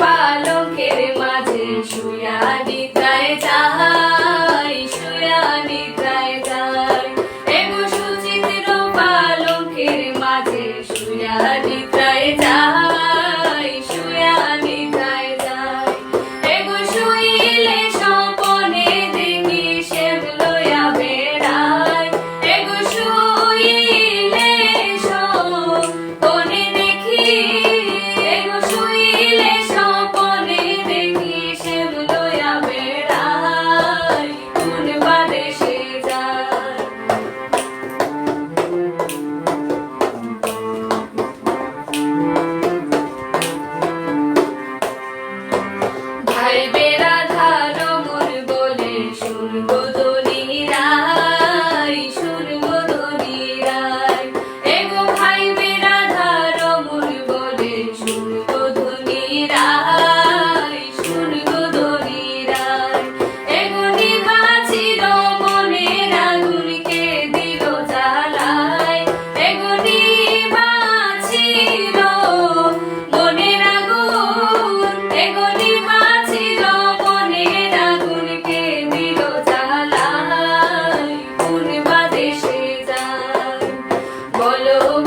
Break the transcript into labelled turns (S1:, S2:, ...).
S1: পালকের মাঝে, শুয়া নিদ্রায় যাই শুয়া নিদ্রায় যাই এগো সুচিত্র পালকের মাঝে, শুয়া নিদ্রায় যাই baby. follow